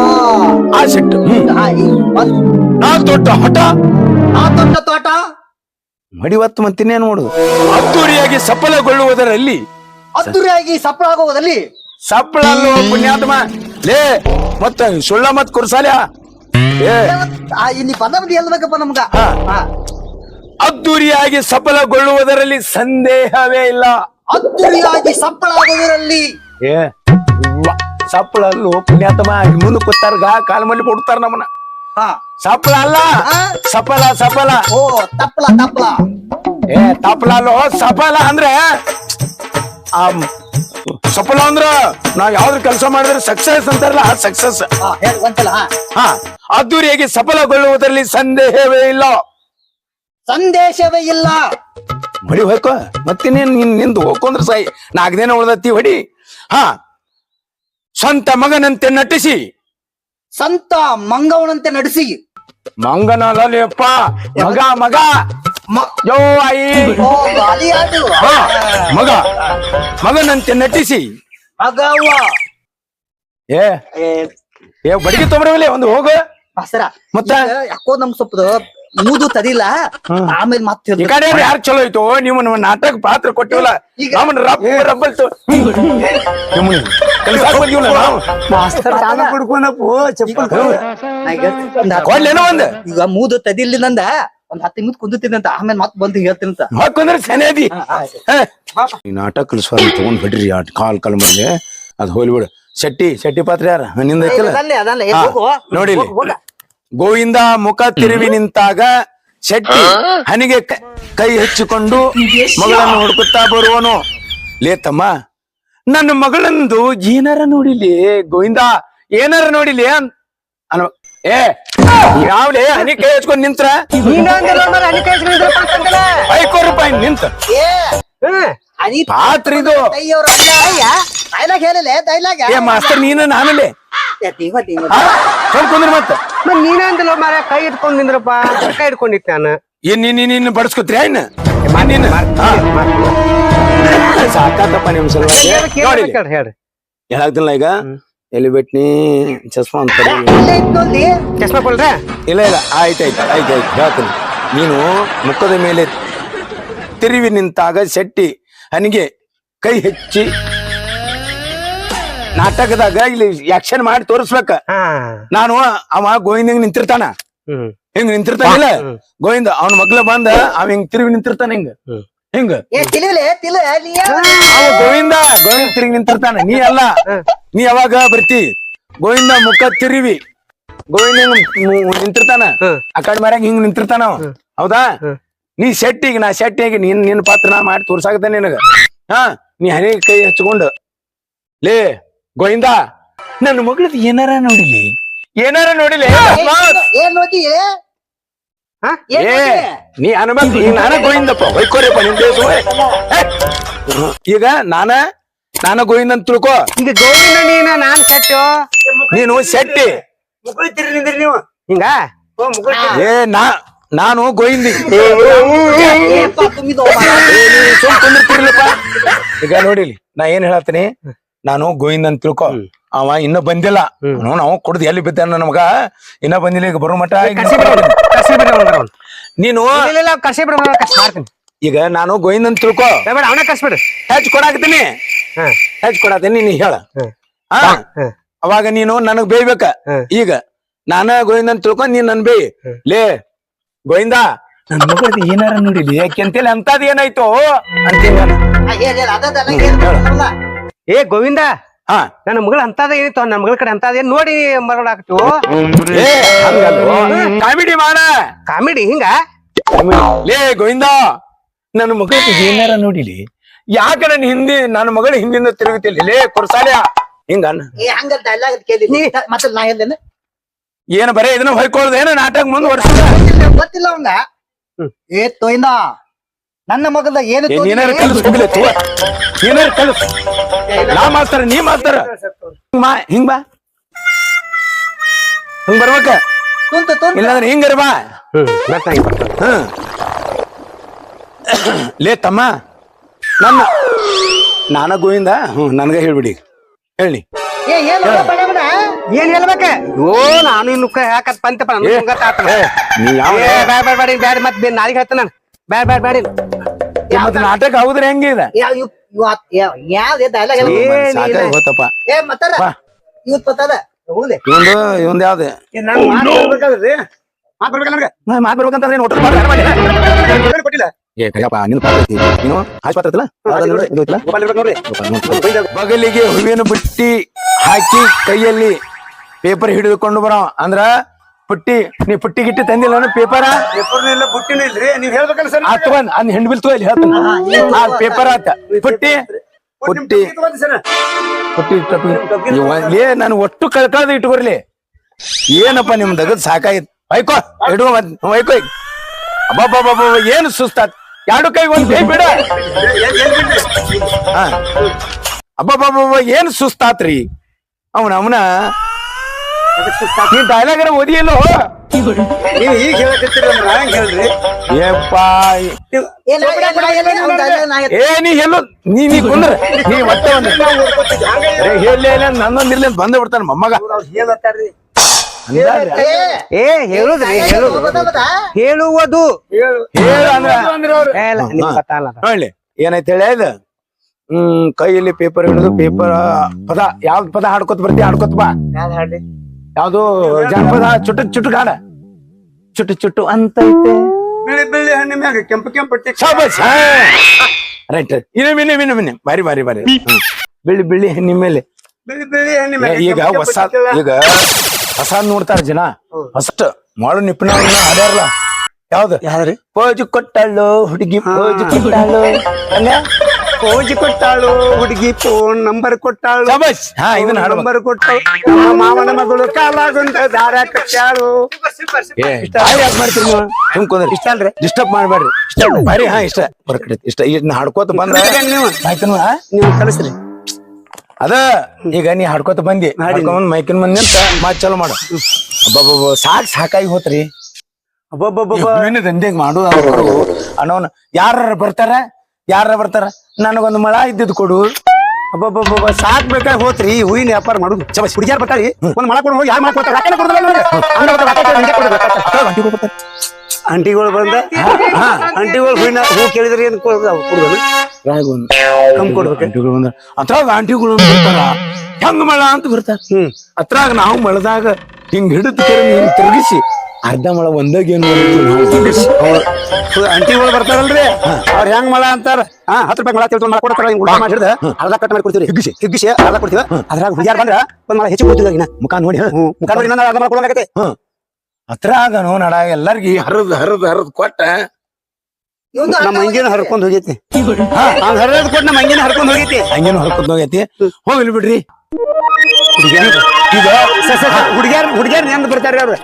ಆ ಸಿಟ್ಟು. ಹ್ಮ್. ದೊಡ್ಡ ಈ ಬಂತು. ನಾ ತೊಟ್ಟ ಹಠ ನಾ ತೊಟ್ಟ ತೋಟ. ಮಡಿವತ್ತು ಮಂತಿನೇ ನೋಡು ಅದ್ದೂರಿಯಾಗಿ ಸಫಲಗೊಳ್ಳುವುದರಲ್ಲಿ. ಅದ್ದೂರಿಯಾಗಿ ಸಫಲ ಆಗುವುದಲ್ಲಿ ಸಫಲ ಅಲ್ಲೋ ಪುಣ್ಯಾತ್ಮ. ಲೇ ಮತ್ತ ಸುಳ್ಳ ಮತ್ ಕುರ್ಸಾಲ್ಯ ಏ. ಆ, ಇಲ್ಲಿ ಪದ ಬದಿ ಬೇಕಪ್ಪ ನಮ್ಗ. ಹಾ. ಅದ್ದೂರಿಯಾಗಿ ಸಫಲಗೊಳ್ಳುವುದರಲ್ಲಿ ಸಂದೇಹವೇ ಇಲ್ಲ. ಅದ್ದೂರಿಯಾಗಿ ಸಫಲ ಏ ವ- ಸಪ್ಪಳ ಅಲ್ಲೋ ಪುಣ್ಯಾತಮ ಮುಂದೆ ಕೂತಾರ್ಗ ಕಾಲ್ ಮಲ್ಲಿ ಕೊಡ್ತಾರ ನಮ್ಮನ್ನ. ಹಾ. ಸಫಲ ಅಲ್ಲ? ಆ? ಸಫಲ ಸಫಲ. ಓ ತಪ್ಪಲ ತಪ್ಪಲ ಏ ತಪ್ಪಲ ಅಲ್ಲೋ ಸಫಲ ಅಂದ್ರೆ? ಆ ಸಫಲ ಅಂದ್ರ ನಾವ್ ಯಾವ್ದ್ರ ಕೆಲಸ ಮಾಡಿದ್ರೆ ಸಕ್ಸಸ್ ಅಂತಾರಲ್ಲ ಸಕ್ಸಸ್ ಹಾ ಹೇಳಿ ಒಂದ್ಸಲ ಹಾ. ಹಾ. ಅದ್ದೂರಿಯಾಗಿ ಸಫಲಗೊಳ್ಳುವುದರಲ್ಲಿ ಸಂದೇಹವೇ ಇಲ್ಲ. ಸಂದೇಶವೇ ಇಲ್ಲ. ಹೊಡಿ ಹೋಯ್ಕೋ. ಮತ್ತಿನ್ನೇನ್ ನಿನ್ ನಿಂದು ಹೋಗ್ಕೊಂಡ್ರ ಸಾಯಿ. ನಾಲ್ಕು ದಿನ ಉಳ್ದತ್ತಿ ಹೊಡಿ. ಹಾ. ಸಂತ ಮಗನಂತೆ ನಟಿಸಿ. ಸಂತ ಮಂಗವನಂತೆ ನಡೆಸಿ ಮಂಗನಲ್ಲಪ್ಪ. ಮಗ ಮಗ. ಮ- ಯೋ ಆಯಿ. ಓ ಹಾ. ಮಗ. ಮಗನಂತೆ ನಟಿಸಿ. ಮಗವ್ವ. ಏ. ಏ. ಬಡಿಗೆ ತೊಂಬರವಲ್ಲಿ ಒಂದು ಹೋಗು. ಸರ ಮತ್ತ? ಈಗ ಯಾಕೋ ನಮ್ ಸ್ವಲ್ಪ ಮೂದು ತದಿಲ್ಲ. ಆಮೇಲೆ ಮತ್ತೆ ಕಡೆ ಯಾರು ಚಲೋ ಐತೋ ನೀವು ನಮ್ಮ ನಾಟಕ ಪಾತ್ರ ಕೊಟ್ಟಿವಲ್ಲ ಈಗ- ಮೂದು ತದಿಲ್ಲ ರಬ್ಬಲ್ತು ಮಾಸ್ತರ್ ಕುಡ್ಕೊಂಡಪ್ಪು ಚಪ್ಪಲ್ ಕೊಡ್ಲೇನೋ ಒಂದ್? ಈಗ ಮೂದು ತದಿಲ್ಲಿಂದ ಒಂದ್ ಹತ್ತು ನಿಮಿಷ ಕುಂದಿರ್ತೀನಂತ ಆಮೇಲೆ ಮತ್ತೆ ಬಂದು ಹೇಳ್ತೀನಿ ಹಾಕೊಂಡ್ರೆ ಸನೇದಿ ಈ ನಾಟಕ ಕಲಿಸುವ ತಗೊಂಡ್ ಬಿಡ್ರಿ ಆ ಕಾಲ್ ಕಾಲ್ ಮೇಲೆ. ಅದ್ ಹೋಲಿ ಬಿಡು. ಶೆಟ್ಟಿ ಶೆಟ್ಟಿ ಪಾತ್ರ ಯಾರ? ನಿಂದ. ನೋಡಿ. ಗೋವಿಂದ ಮುಖ ತಿರುವಿ ನಿಂತಾಗ ಶೆಟ್ಟಿ ಹನಿಗೆ ಕ- ಕೈ ಹಚ್ಚಿಕೊಂಡು ಮಗಳನ್ನು ಹುಡುಕುತ್ತಾ ಬರುವನು. ಲೇ ತಮ್ಮ ನನ್ನ ಮಗಳಂದು ಏನಾರ ನೋಡಿಲಿ? ಗೋವಿಂದ ಏನಾರ ನೋಡಿಲಿ ಅನ್- ಏ ಯಾವ್ಲೇ ಹನಿ ಕೈ ಹಚ್ಕೊಂಡ್ ನಿಂತ್ರ? ಐಕೋ ರೂಪಾಯಿ ನಿಂತ. ಪಾತ್ರ ಇದು ಡೈಲಾಗ್ ಹೇಳಿಲ್ಲ ಡೈಲಾಗ್ ಏ ಮಾಸ್ತರ್ ನೀನು ನಾನಲ್ಲೇ. ಕುಂದ್ರ ಮತ್ತ. ನೀನಂದಿಲ್ಲ ಮಾರ ಕೈ ಇಟ್ಕೊಂಡ್ ನಿಂದ್ರಪ್ಪ ಕೈ ಇಟ್ಕೊಂಡಿತ್ತು ನಾನು. ಏನ್ ನೀನ್ ನೀನ್ ಬಡಸ್ಕೊತ್ರಿ ಏನ್? ನೀನ್? ಸಾಕಾತಪ್ಪ ನಿಮ್ ಸಲುವಾಗಿ. ನೋಡಿ. ಹೇಳ್ರಿ. ಹೇಳಾಗ್ತಿಲ್ಲ ಈಗ? ಎಲ್ಲಿ ಬಿಟ್ನಿ? ಚಸ್ಮಾ ಅಂತಾರೆ ಚಸ್ಮಾ ಕೊಡ್ರ? ಇಲ್ಲ ಇಲ್ಲ. ಆಯ್ತಾಯ್ತು ಆಯ್ತಾಯ್ತು ಹೇಳ್ತೀನಿ. ನೀನು ಮುಖದ ಮೇಲೆ ತಿರುವಿ ನಿಂತಾಗ ಶೆಟ್ಟಿ ಹನಿಗೆ ಕೈ ಹೆಚ್ಚಿ ನಾಟಕದಾಗ ಇಲ್ಲಿ ಆಕ್ಷನ್ ಮಾಡಿ ತೋರಿಸ್ಬೇಕ. ಹಾ. ನಾನು ಅವ ಗೋವಿಂದಂಗ್ ನಿಂತಿರ್ತಾನ. ಹ್ಮ್. ಹಿಂಗ್ ನಿಂತಿರ್ತಾನಿಲ್ಲ ಗೋವಿಂದ ಅವನ ಮಗ್ಲ ಬಂದ ಅವ ಹಿಂಗ್ ತಿರುವಿ ನಿಂತಿರ್ತಾನ ಹಿಂಗ. ಹಿಂಗ. ಅವ ಗೋವಿಂದ ಗೋವಿಂದ ತಿರುಗಿ ನಿಂತಿರ್ತಾನ. ನೀ ಅಲ್ಲ. ನೀ ಯಾವಾಗ ಬರ್ತಿ? ಗೋವಿಂದ ಮುಖ ತಿರುವಿ. ಗೋವಿಂದ ಹಿಂಗ್ ನಿಂತಿರ್ತಾನ. ಆ ಕಡೆ ಮರ್ಯಾಗ ಹಿಂಗ್ ನಿಂತಿರ್ತಾನ ಅವ. ಹೌದಾ. ನೀ ಶೆಟ್ಟಿಗೆ ನಾ ಶೆಟ್ಟಿಗೆ ನೀನ್ ನಿನ್ ಪಾತ್ರ ನಾ ಮಾಡಿ ತೋರ್ಸಾಕತ್ತೆ ನಿನಗ. ಹಾ ನೀ ಹನಿ ಕೈ ಹಚ್ಕೊಂಡು. ಲೇ ಗೋವಿಂದ ನನ್ನ ಮಗಳದ್ ಏನಾರ ನೋಡಿಲಿ ಏನಾರ ನೋಡಿಲಿ ಏನ್ ನೋದಿ ಹಾ? ಏನ್ ಏ ನೋದಿ? ನೀ ಅನ್ಬೇಕು ಈಗ ನಾನ ಗೋವಿಂದಪ್ಪ ಹೊಯ್ಕೋರಿಪ್ಪ ನಿನ್ ದೇಶ ಈಗ ನಾನ ನಾನ ಗೋವಿಂದ ಅಂತ ತಿಳ್ಕೊ ಈಗ ಗೋವಿಂದ ನೀನ ನಾನ್ ಕೆಟ್ಟು ನೀನು ಶೆಟ್ಟಿ ಮುಗುಳಿ ತಿರ್ರಿ ನಿಂದ್ರಿ ನೀವು ಹಿಂಗ ಓ ಮುಗುಳಿ ಏ ನಾ ನಾನು ಗೋವಿಂದಿ ಏಪ್ಪ ತುಂಬಿದ ಏ, ನೀ ಸುಮ್ ಕುಂದಿರ್ತಿರ್ಲಪ್ಪ ಈಗ ನೋಡಿಲಿ ನಾ ಏನ್ ಹೇಳತ್ತೀನಿ ನಾನು ಗೋವಿಂದ ಅಂತ ತಿಳ್ಕೊ. ಅವ ಇನ್ನ ಬಂದಿಲ್ಲ. ಅವ್ನು ನಾವು ಕುಡ್ದು ಎಲ್ಲಿ ಬಿದ್ದಾನ ನಮಗ? ಇನ್ನ ಬಂದಿಲ್ಲ ಈಗ ಬರೋ ಮಟ. ನೀನು ಮಾಡ್ತೀನಿ ಈಗ ನಾನು ಗೋವಿಂದ ಅಂತ ತಿಳ್ಕೊ. ಅವನ ಕರ್ಸಿ ಹೆಚ್ಚು ಕೊಡಾಕತೀನಿ ಕೊಡಾಕತ್ತೀನಿ. ಹೆಚ್ಚ್ ಕೊಡಾತೀನಿ ನೀ ಹೇಳ. ಅವಾಗ ನೀನು ನನಗ್ ಬೇಯ್ಬೇಕ. ಈಗ ನಾನ ಗೋವಿಂದ ಅಂತ ತಿಳ್ಕೊಂಡ್ ನೀನ್ ನನ್ ಬೇಯ್. ಲೇ ಗೋವಿಂದ ನನ್ ಏನಾರ ನೋಡಿಲಿ? ಯಾಕೆ ಅಂತೇಳಿ ಅಂತದ್ ಏನಾಯ್ತು? ಅಂತ ಹೇಳ? ಏ ಗೋವಿಂದ ಹಾ. ನನ್ನ ಮಗಳು ಅಂತದ ಏನಿತ್ತು ನನ್ನ ಮಗಳ ಕಡೆ ಅಂತದ ಏನ್ ನೋಡಿ ಹಂಗಲ್ವೋ? ಕಾಮಿಡಿ ಮಾಡ. ಕಾಮಿಡಿ ಹಿಂಗ? ಲೇ ಗೋವಿಂದ ನನ್ನ ಮಗಳಿಗೆ ಏನಾರ ನೋಡಿಲಿ? ಯಾಕ ನನ್ನ ಹಿಂದಿ ನನ್ನ ಮಗಳ ಹಿಂದಿಂದ ತಿರುಗುತ್ತಿಲ್ಲ? ಲೇ ಕೊರ್ಸಾಲ್ಯ ಹಿಂಗ ಏನ್ ಬರೇ ಇದನ್ನ ಹೊಯ್ಕೊಳ್ಳೋದು ಏನೋ ನಾಟಕ ಮುಂದೆ ಗೊತ್ತಿಲ್ಲ ಗೊತ್ತಿಲ್ಲ ಅವಂಗ. ಏ ತೋಯಿಂದ ನನ್ನ ಮಗದ ಏನು ಏನಾರು ಕಲಿಸ್ಬಿಡ್ಲೆ ಏನಾರ ಕಲಿಸ್. ನಾ ಮಾಸ್ತಾರ? ನೀ ಮಾಸ್ತಾರ? ಹಿಂಗ್ ಬಾ ಹಿಂಗ್ ಬಾ. ಹಿಂಗ್ ಬರ್ಬೇಕ? ತುಂತು ತುಂತು ಇಲ್ಲಾಂದ್ರೆ ಹಿಂಗರ ಬಾ. ಹ್ಮ್ ಬರ್ತಾನೆ ಬರ್ತಾನೆ ಹ್ಮ್. ಲೇ ತಮ್ಮ ನನ್ನ ನಾನ ಗೋವಿಂದ? ಹ್ಮ್ ನನ್ಗ ಹೇಳ್ಬಿಡಿ. ಹೇಳಿ ಏ ಏನು ಬಡ ಬಡ ಏನ್ ಹೇಳ್ಬೇಕ? ಓ ನಾನು ಇನ್ನು ಯಾಕತ್ ಪಂತಪ್ಪ ನನ್ ಗೊತ್ತಾತ ಏ, ನೀ ಯಾವ ಬ್ಯಾಡ ಬ್ಯಾಡ ಬ್ಯಾಡ ಮತ್ತೆ ನಾಳೆಗೆ ಹೇಳ್ತಾನ ನಾನು. ಬ್ಯಾಡ ಬ್ಯಾಡ ಬ್ಯಾಡ ಮತ್ತೆ ನಾಟಕ ಹೌದ್ರ ಹೆಂಗಿದೆ ಹೋತಪ್ಪ ಏ ಮತ್ತಾರ. ಇವತ್ ಬತ್ತದ ಹೌದೇ ಇವಂದು ಇವಂದು ಯಾವ್ದು? ಮಾತಾಡ್ಬೇಕಾದ್ರಿ ಮಾತ್ ಬರ್ಬೇಕಲ್ಲ ನನಗೆ? ನಾ ಮಾತ್ ಬರ್ಬೇಕಂತಂದ್ರೆ ಏನ್ ಹೋಟೆಲ್ ಮಾಡಿ ಮೊಬೈಲ್ ಕೊಟ್ಟಿಲ್ಲ. ಏ ಕರಿಯಪ್ಪ ನಿನ್ನ ಪಾತ್ರ ನೀನು ಆಸ್ಪತ್ರೆ ಬಗಲಿಗೆ ಹೂವಿನ ಬುಟ್ಟಿ ಹಾಕಿ ಕೈಯಲ್ಲಿ ಪೇಪರ್ ಹಿಡಿದುಕೊಂಡು ಬರೋ ಅಂದ್ರ ಪುಟ್ಟಿ ನೀ ಪುಟ್ಟಿ ಗಿಟ್ಟಿ ತಂದಿಲ್ಲ ಪೇಪರ ಪೇಪರ್ ಇಲ್ಲ ಬುಟ್ಟಿನ ಇಲ್ರಿ. ನೀವ್ ಹೇಳ್ಬೇಕಲ್ಲ ಸರ್ ಅದ್ ಹೆಣ್ಣು ಬಿಲ್ತು ಇಲ್ಲಿ ಹೇಳ್ತಾನ. ಆ ಪೇಪರ್ ಆತ ಪುಟ್ಟಿ ಪುಟ್ಟಿ ಪುಟ್ಟಿ ಏ ನಾನು ಒಟ್ಟು ಕಳ್ಕಳ್ದ ಇಟ್ಕೊರ್ಲಿ. ಏನಪ್ಪ ನಿಮ್ ದಗದ್ ಸಾಕಾಯ್ತು ವೈಕೋ ಇಡುವ ವೈಕೋ ಅಬ್ಬಬ್ಬಬ್ಬ ಏನು ಸುಸ್ತಾತ್? ಎರಡು ಕೈ ಒಂದ್ ಕೈ ಬಿಡ. ಹಾ. ಅಬ್ಬಬ್ಬಬ್ಬ ಏನು ಸುಸ್ತಾತ್ರಿ? ಅವನ ಅವನ. ನೀನ್ ಡೈಲಾಗ್ ಓದಿಯಲ್ಲೋ ನೀವ್ ಈಗ ಹೇಳಕತ್ತೀರಿ ಅಂದ್ರೆ ನಾ ಹೆಂಗ್ ಹೇಳ್ರಿ ಏಪ್ಪ ಏ, ನಾ- ಎಲ್ಲೋ ನೀ ನೀ ಕುಂದ್ರ ನೀ ಒಟ್ಟೆ ಒಂದ್ ಏ, ಹೇಳಿ ಹೇಳಿ ನನ್ನೊಂದ್ ಇರ್ಲಿ ಅಂತ ಬಂದ ಬಿಡ್ತಾನ ಮೊಮ್ಮಗ ಏ, ಹೇಳುದ್ರಿ ಹೇಳುದು? ಹೇಳುವುದು ಹೇಳು ಅಂದ್ರ ಇಲ್ಲ, ಏನೈತೆ ಹೇಳಿ ಇದು ಹ್ಮ್ ಕೈಯಲ್ಲಿ ಪೇಪರ್ ಹಿಡಿದು ಪೇಪರ್ ಪದ ಯಾವ್ದು ಪದ ಹಾಡ್ಕೊತ ಬರ್ತಿ ಹಾಡ್ಕೊತ ಬಾ ಯಾವ್ದ್ ಜನಪದ ಚುಟುಕ್ ಚುಟುಕ್ ಹಾಡ. ಚುಟು ಚುಟು ಅಂತೈತೆ. ಬಿಳಿ ಬಿಳಿ ಹಣ್ಣು ಮ್ಯಾಗ ಕೆಂಪು ಕೆಂಪು ಟಿಕ್ ಶಾಬಾಸ್ ರೈಟ್. ಇನ್ನು ಇನ್ನೊಮ್ಮೆ ಇನ್ನೊಮ್ಮೆ ಇನ್ನೊಮ್ಮೆ. ಬಾರಿ ಬಾರಿ ಬಾರಿ. ಹ್ಮ್. ಬಿಳಿ ಬಿಳಿ ಹೆಣ್ಣಿ ಮೇಲೆ. ಬಿಳಿ ಬಿಳಿ ಹಣ್ಣಿ ಮ್ಯಾಗ ಈಗ ಕೆಂಪು ಕೆಂಪು ಹೊಸ. ಈಗ ಹೊಸ ನೋಡ್ತಾರ ಜನ. ಫಸ್ಟ್ ಮಾಡು ನಿಪ್ಪನ ಹಾಡ್ಯಾರಲ್ಲ. ಯಾವ್ದು? ಯಾವ್ದ್ರಿ? ಪೋಜು ಕೊಟ್ಟಳು ಹುಡುಗಿ ಪೋಜು ಕೊಟ್ಟಳು. ಹಂಗ? ಪೋಜಿ ಕೊಟ್ಟಾಳು ಹುಡುಗಿ ಫೋನ್ ನಂಬರ್ ಕೊಟ್ಟಾಳು ಹಾ ಇದನ್ನ ಹಾಡು ನಂಬರ್ ಕೊಟ್ಟಾಳು ನಮ್ಮ ಮಾವನ ಮಗಳು ಕಾಲಾಗುಂಟ ದಾರ ಕಟ್ಟಾಳು ಏ ಬಾರಿ ಯಾಕ್ ಮಾಡ್ತೀರಿ ನೀವು? ಸುಮ್ ಕುಂದ್ರಿ. ಇಷ್ಟ ಅಲ್ರಿ? ಡಿಸ್ಟರ್ಬ್ ಮಾಡ್ಬೇಡ್ರಿ. ಇಷ್ಟ ಬಾರಿ ಹಾ ಇಷ್ಟ. ಇಷ್ಟ. ಇದನ್ನ ಹಾಡ್ಕೋತ ಬಂದ್? ನೀವು? ಮೈಕನ್ ನೀವು ಕಳಿಸ್ರಿ. ಅದ ಈಗ ನೀ ಹಾಡ್ಕೋತ ಬಂದಿ. ಹಾಡ್ಕೊಂಡ್ ಮೈಕನ್ ಮಂದಿ ಅಂತ ಮಾತ್ ಚಾಲು ಮಾಡು. ಅಬ್ಬಬ್ಬಬ್ಬ ಸಾಕ್ ಸಾಕಾಗಿ ಹೋತ್ರಿ. ಅಬ್ಬಬ್ಬಬ್ಬ ದಂಧೆಗ್ ಮಾಡು ಅನ್ನೋನ್ ಯಾರ ಬರ್ತಾರ? ಯಾರ ಬರ್ತಾರ? ನನಗೊಂದು ಮಳ ಇದ್ದಿದ್ ಕೊಡು. ಅಬ್ಬಬ್ಬಬ್ಬ ಸಾಕ್ ಬೇಕಾಗಿ ಹೋತ್ರಿ ಹೂವಿನ ವ್ಯಾಪಾರ ಮಾಡುದು. ಚಬಸ್ ಹುಡುಗಿಯಾರ್ ಬರ್ತಾರಿ ಒಂದ್ ಮಳ ಕೊಡು ಯಾರು ಮಳ ಕೊಡ್ತಾರ? ಕೊಡ್ತಾರ. ಅಂಟಿಗಳು ಬಂದ? ಅಂಟಿಗಳು ಹೂವಿನ ಹೂ ಕೇಳಿದ್ರಿ ಏನ್ ಕೊಡೋದು? ಕೊಡುದಲ್ಲ ಕಮ್ ಕೊಡ್ಬೇಕು. ಆಂಟಿಗಳು ಬಂದ. ಅದ್ರಾಗ ಆಂಟಿಗಳು ಬರ್ತಾರ. ಹೆಂಗ್ ಮಳ ಅಂತ ಬರ್ತಾರ. ಹ್ಮ್. ಅತ್ರಾಗ ನಾವು ಮಳದಾಗ ಹಿಂಗ್ ಹಿಡಿದು ತಿರುಗಿಸಿ. ಅರ್ಧ ಮಳ ಒಂದಾಗ ಏನು ಅಂಟಿಗಳು ಬರ್ತಾರಲ್ರಿ? ಅವ್ರ ಹೆಂಗ್ ಮಳ ಅಂತಾರ? ಹಾ ಹತ್ತು ರೂಪಾಯಿ ಮಳ ತಿಳ್ಕೊಂಡು ಮಳ ಕೊಡ್ತಾರ ಹಿಂಗ್ ಊಟ ಮಾಡಿ ಹಿಡ್ದ ಅರ್ಧ ಕಟ್ ಮಾಡಿ ಕೊಡ್ತೀವಿ ಹಿಗ್ಗಿಸಿ. ಹಿಗ್ಗಿಸಿ ಅರ್ಧ ಕೊಡ್ತೀವಿ? ಅದ್ರಾಗ ಹುಡುಗಿಯಾರ ಬಂದ್ರ ಒಂದ್ ಮಳ ಹೆಚ್ಚು ಕೊಡ್ತೀವಿ ಇನ್ನ ಮುಖ ನೋಡಿ ಮುಖ ನೋಡಿ ನಾನು ಅರ್ಧ ಮಳ ಹತ್ರ ನೋ ನಡ ಎಲ್ಲಾರ್ಗಿ ಹರದ್ ಹರದ್ ಹರದ್ ಕೊಟ್ಟ ನಮ್ಮ ಅರ್ಥ ಮಂಗಿನ ಹರ್ಕೊಂಡ್ ಹೋಗೈತಿ. ಹಂಗ ಹರಿದ್ ಕೊಟ್ಟು ನಮ್ಮ ಅಂಗೇನ ಹರ್ಕೊಂಡ್ ಹೋಗೈತಿ. ಹಂಗೇನು ಹರ್ಕೊಂಡ್ ಹೋಗೈತಿ. ಹೋಗ್ಲಿ ಬಿಡ್ರಿ. ಹುಡುಗಿಯಾರ್ ಹುಡುಗಿಯಾರ್ ಹುಡುಗಿಯಾರ್ ಎಂದ್ ಬರ್ತಾರ ಅವ್ರು?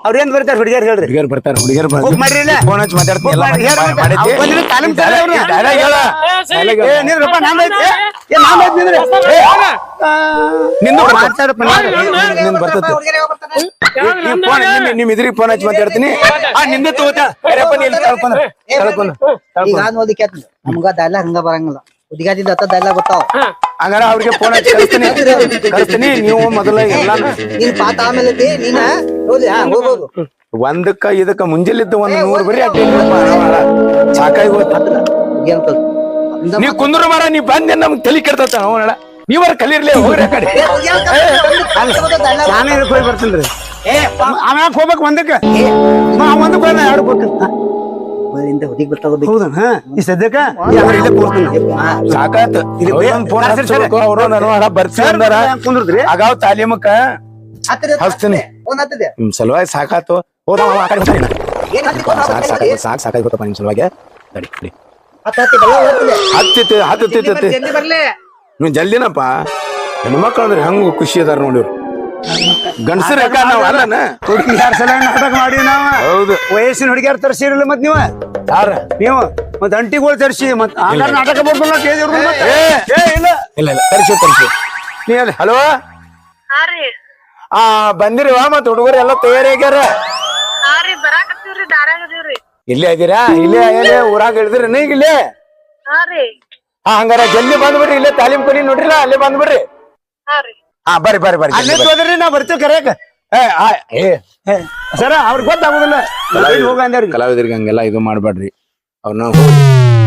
ಅವ್ರ ಎಂದ್ ಬರ್ತಾರ ಹುಡುಗಿಯರ್ ಹೇಳ್ರಿ ಹುಡುಗಿಯರ್ ಬರ್ತಾರ ಹುಡುಗಿಯರ್ ಬರ್ತಾರೆ ಮಾಡ್ರಿ ಇಲ್ಲ. ಫೋನ್ ಹಚ್ಚಿ ಮಾತಾಡ್ತೀನಿ ಎಲ್ಲ ಹೋಗ್ ಮಾಡ್ರಿ, ಮಾಡಿ- ಹೇಳ್ರಿ. ಮಾಡೈತಿ. ಅವ್ರ್ ಬಂದಿರೋ ತಾಲೀಮ್ ತಲೆ ಅವ್ರು. dialogue ಹೇಳ. Dialogue ಏ ಹೇಳ. ನೀವ್ರಪ್ಪ ನಾನ್ ಐತಿ ಏ ನಾನ್ ಐತಿ ನಿಂದ್ರಿ. ಏ, ನಿಂದು ಬರ್ತೈತಿ. ಮಾತಾಡಪ್ಪ ನೀನು. ನಿಂದು- ನಿಂದು ಬರ್ತೈತಿ. ಹುಡ್ಗಿಯರ್ ಯಾವಾಗ ಬರ್ತಾರೆ? ಈ- ಈ ಫೋನ್ ನಿಮ್- ನಿಮ್ ಇದ್ರಿಗೆ ಫೋನ್ ಹಚ್ಚಿ ಮಾತಾಡ್ತೀನಿ ಆ ನಿಂದು ತಗೋತ ಕರೆಯಪ್ಪ ನೀ ಇಲ್ಲಿ ಈಗ ನಮ್ಗ ಹಂಗ ಬರಂಗಿಲ್ಲ ಹಂಗಾರ ಅವ್ರಿಗೆ ಫೋನ್ ಹಚ್ಚಿ ಕಳಿಸ್ತೀನಿ ಕಳಿಸ್ತೀನಿ ನೀವು ಮೊದಲ ಎಲ್ಲ ನೀನ್ ಪಾತ ಆಮೇಲೆ ಐತಿ, ನೀನ ಹೋಗಿ ಹಾ ಹೋಗೋದು ಒಂದಕ್ಕ ಇದಕ್ಕ ಮುಂಜಾಲಿದ್ದ ಒಂದ್ ನೂರ್ ಬರೀ ಅಡ್ಡಿ ಸಾಕಾಗಿ ನೀವ್ ಕುಂದ್ರು ಮಾರ ನೀ ಬಂದೆ ನಮ್ಗ್ ತಲಿ ಕೆಡ್ತತ ಅವನಳ ನೀವರ ಕಲಿರ್ಲಿ ಹೋಗ್ರಿ ಆ ಕಡೆ. ನಾನೇ ಇದಕ್ಕೆ ಹೋಗಿ ಬರ್ತೀನಿ ಏ, ಆಮ್ಯಾಗ ಹೋಗ್ಬೇಕು ಒಂದಕ್ಕೆ? ಒಂದಕ್ಕ ನಾ ಒಂದಕ್ಕೆ ಹೋಗಿ ಎರಡು ಕೊಟ್ಟು. ಊರಿಂದ ಹುಡುಗಿ ಬರ್ತಾವ ಹೌದಾ ಈ ಸದ್ಯಕ್ಕ? ಇಲ್ಲೇ ಕೂರ್ತೀನಿ. ಸಾಕಾತ್ ಇದು ಫೋನ್. ಅವರು ನಾನು ಅಂದಾರ. ಹೆಂಗ್ ಕುಂದ್ರದ್ರಿ. ಆಗಾವ್ ತಾಲೀಮಕ್ಕ ಹಚ್ತೀನಿ. ಫೋನ್ ಹತ್ತಿದೆ. ನಿಮ್ ಸಲುವಾಗಿ ಸಾಕಾತು ಹೋದ ಆ ಕಡೆ ಹೋಗ್ತಾನೆ ಏನ್ ಹತ್ತಿ ಫೋನ್ ಸಾಕ್ ಹತ್ತಿದೆ? ಸಾಕಾಗಿ ಸಾಕ್ ಸಾಕಾಗಿ ಗೊತ್ತಪ್ಪ ನಿಮ್ ಸಲುವಾಗಿ. ನಡಿ ನಡಿ. ಹತ್ತ್. ಹತ್ತಿತ್ತು ಹತ್ತಿತ್ತು ಜಲ್ದಿ ಬರ್ಲಿ. ನೀವು ಜಲ್ದಿನಪ್ಪ. ಹೆಣ್ಮಕ್ಳು ಅಂದ್ರೆ ಹೆಂಗ್ ಖುಷಿ ಅದಾರ ನೋಡಿ ಗಂಡಸರ ನಾವ್ ಅಲ್ಲನ? ಹುಡುಗಿ ಯಾರ ಸಲ ನಾಟಕ ಮಾಡಿ ನಾವ? ಹೌದು. ವಯಸ್ಸಿನ ಹುಡುಗಿಯಾರ ತರ್ಸಿರಲ್ಲ ಮತ್ ನೀವ? ಯಾರ? ನೀವು ಮತ್ ಅಂಟಿಗಳು ತರ್ಸಿ ಮತ್ ನಾಟಕ ಬರ್ಬಲ್ಲ ಸ್ಟೇಜ್ ಮತ್ತೆ ಏ, ಏ ಇಲ್ಲ. ಇಲ್ಲ ಇಲ್ಲ. ತರಿಸಿ ತರಿಸಿ. ನೀ ಹಲೋ? ಹಾ ರೀ. ಆ ಬಂದಿರಿವಾ ಮತ್ ಹುಡುಗರು ಎಲ್ಲ ತಯಾರಿ ಆಗ್ಯಾರ. ಹಾ ರೀ ಬರಾಕತ್ತೀವ್ರಿ ದಾರ್ಯಾಗ ಅದೀವ್ರಿ. ಇಲ್ಲೇ ಅದೀರಾ ಇಲ್ಲೇ ಇಲ್ಲೇ ಊರಾಗ ಇಳಿದ್ರಿ ನೀಗ ಇಲ್ಲೇ? ಹಾ ರೀ. ಹಾ ಹಂಗಾರ ಜಲ್ದಿ ಬಂದ್ಬಿಡ್ರಿ ಇಲ್ಲೇ ತಾಲೀಮ್ ಕೊನಿ ನೋಡ್ರಿಲ್ಲ ಅಲ್ಲೇ ಬಂದ್ಬಿಡ್ರಿ. ಹಾ ರೀ. ಹಾ ಬರ್ರಿ ಬರ್ರಿ ಬರ್ರಿ ಅಲ್ಲೇ ಜಲ್ದಿ ಬರ್ರಿ. ಹೋದ್ರಿ ನಾ ಬರ್ತೀವಿ ಕರೆಯಕ. ಏ, ಆ, ಏ ಸರ ಅವ್ರಿಗೆ ಗೊತ್ತಾಗುದಿಲ್ಲ. ಎಲ್ಲಿ ಹೋಗ ಅಂದ್ರಿ ಕಲಾವಿದರಿಗೆ ಹಂಗೆಲ್ಲ ಇದು ಮಾಡ್ಬೇಡ್ರಿ. ಅವ್ರನ್ನ ಹೋಗಿ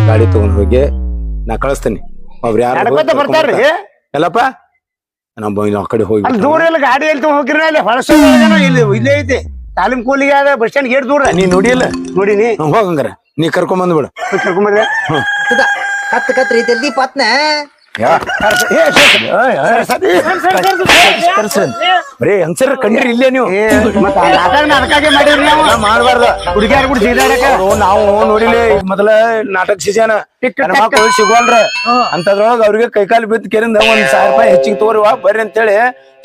ಗಾಡಿ ತಗೊಂಡ್ ಹೋಗಿ ನಾ ಕಳಿಸ್ತೀನಿ. ಅವ್ರ ಯಾರು ನಡ್ಕೊತ ಬರ್ತಾರ್ರಿ. ಎಲ್ಲಪ್ಪ? ನಮ್ಮ ಆ ಕಡೆ ಹೋಗಿ ಅಲ್ಲಿ ದೂರ ಇಲ್ಲ ಗಾಡಿ ಎಲ್ಲಿ ಹೋಗಿರ ಅಲ್ಲಿ ಹೊಳಸ ಇಲ್ಲಿ ಇಲ್ಲೇ ಐತಿ. ತಾಲೀಮ್ ಕೂಲಿಗೆ ಅದ ಬಸ್ ಸ್ಟ್ಯಾಂಡ್ ಗೇಟ್ ದೂರ. ನೀ ನೋಡಿಲ್ಲ ನೋಡಿನಿ. ಹೋಗಂಗಾರ ನೀ ಕರ್ಕೊಂಡ್ ಬಂದ್ಬಿಡ. ಕರ್ಕೊಂಡ್ ಬಂದ್ರೆ ಕತ್ ಕತ್ರಿ ಜಲ್ದಿ ಪತ್ನ ಬರೀ ಹಂಗಸರ ಕಂಡ್ರಿ ಇಲ್ಲೇ ನೀವು. ಏ ಮತ್ತ ನಾಟಕ ಅದಕ್ಕಾಗೆ ಮಾಡಿವ್ರಿ ನಾವು. ಮಾಡಬಾರ್ದ. ಹುಡುಗಿಯಾರ ಕೂಡ ಜಿಗಾಡಕ ನಾವು ನೋಡಿಲಿ ಮೊದಲ ನಾಟಕ ಸೀಸನ್. ಹೆಣ್ಮಕ್ಳು ಸಿಗೋಲ್ರ. ಅಂತದ್ರೊಳಗ ಅವ್ರಿಗೆ ಕೈಕಾಲು ಬಿದ್ದು ಕೇರಿಂದ ಒಂದ್ ಸಾವಿರ ರೂಪಾಯಿ ಹೆಚ್ಚಿಗೆ ತಗೋರಿವಾ ಬರ್ರಿ ಅಂತೇಳಿ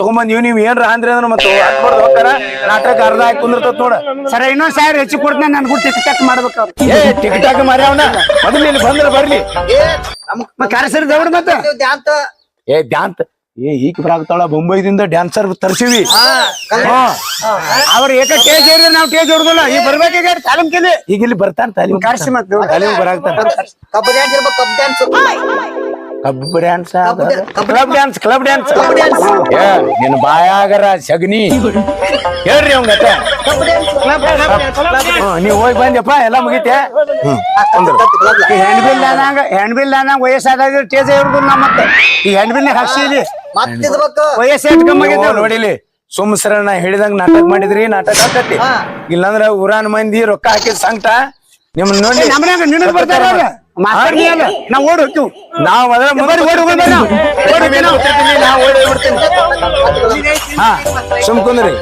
ತಗೊಂಬಂದ್ ಇವ್ ನೀವ್ ಏನ್ರ ಅಂದ್ರಿ ಅಂದ್ರೆ ಮತ್ತೆ ಹಾಕ್ಬಾರ್ದು ಹೋಗ್ತಾರ. ನಾಟಕ ಅರ್ಧ ಹಾಕಿ ಕುಂದಿರ್ತದ ನೋಡ. ಸರ ಇನ್ನೊಂದ್ ಸಾವಿರ ಹೆಚ್ಚು ಕೊಡ್ತೇನೆ ನನ್ ಕೂಡ ಟಿಕ್ ಟಾಕ್ ಮಾಡ್ಬೇಕು ಏ ಟಿಕೆಟ್ ಹಾಕಿ ಮಾರಿ ಅವನ. ಮೊದಲು ಇಲ್ಲಿ ಬಂದ್ರ ಬರ್ಲಿ. ಏ ನಮಗ್ ಮತ್ತೆ? ದ್ಯಾಂತ. ಏ ಡ್ಯಾನ್ಸ್ ಏ ಈಗ ಬರಾಗ್ತಾಳ ಮುಂಬೈದಿಂದ ಡ್ಯಾನ್ಸರ್ ತರ್ಸಿವಿ. ಅವ್ರ ಏಕ ಟೇಜ್ ಏರಿದ್ರೆ ನಾವು ಟೇಜ್ ಹೊಡ್ದಲ್ಲ. ಈಗ ಬರ್ಬೇಕಾಗ ತಾಲೀಮ್ ಕೇಳಿ ಈಗ ಇಲ್ಲಿ ಬರ್ತಾನೆ ತಾಲೀಮ್ ಕಾರ್ಸಿ ಮತ್ತೆ. ತಾಲೀಮ್ ಬರಾಕ್ತಾನ ಕಬ್ಬು ಡ್ಯಾನ್ಸ್ ಇರ್ಬೇಕು club dance club dance club dance club dance ಏ ನಿನ್ ಬಾಯಾಗರ ಸಗಣಿ. ಹೇಳ್ರಿ ಡ್ಯಾನ್ಸ್ ನೀವ್ ಹೋಗಿ ಬಂದ್ಯಪ್ಪ ಎಲ್ಲ ಮುಗಿತೆ? ಹ್ಮ್ ಅಂದ್ರು. ಈ ಹ್ಯಾಂಡ್ ಬಿಲ್ ಅನ್ನಂಗ ಹ್ಯಾಂಡ್ ಬಿಲ್ ಅನ್ನಂಗ ವಯಸ್ಸಾದಾಗ ಟೇಜ್ ಇರುದಿಲ್ಲ ನಮ್ಮ ಮತ್ತೆ ಈ ಹ್ಯಾಂಡ್ ಬಿಲ್ ಹಾಕ್ಸಿದಿ ಮತ್ತಿದ್ಬೇಕು ವಯಸ್ಸು ಎಷ್ಟು ಕಮ್ಮಿ ನೋಡಿಲಿ. ಸುಮ್ಸರ ನಾ ಹೇಳಿದಂಗ ನಾಟಕ ಮಾಡಿದ್ರಿ ನಾಟಕ ಆಕತಿ ಹಾ. ಇಲ್ಲಾಂದ್ರ ಊರಾನ್ ಮಂದಿ ರೊಕ್ಕ ಹಾಕಿದ್ ಸಂಕಟ. ನಿಮ್ ನೋಡಿ ಬರ್ತಾರ ಅವ್ರ. ನಾವು ನೀ ಅಲ್ಲ ನಾವ್ ಓಡ್ ಹೋಗ್ತೀವಿ ನಾವ್ ಮೊದಲ ಬರ್ರಿ, ಓಡಿ ಹೋಗಿ ಬರ್ರಿ ನಾವು. ಓಡಿ ಹೋಗಿ ನಾವು. ನಾ ಓಡಿ ಬಿಡ್ತೀನಿ ಹಾ ಸುಮ್ ಕುಂದ್ರಿ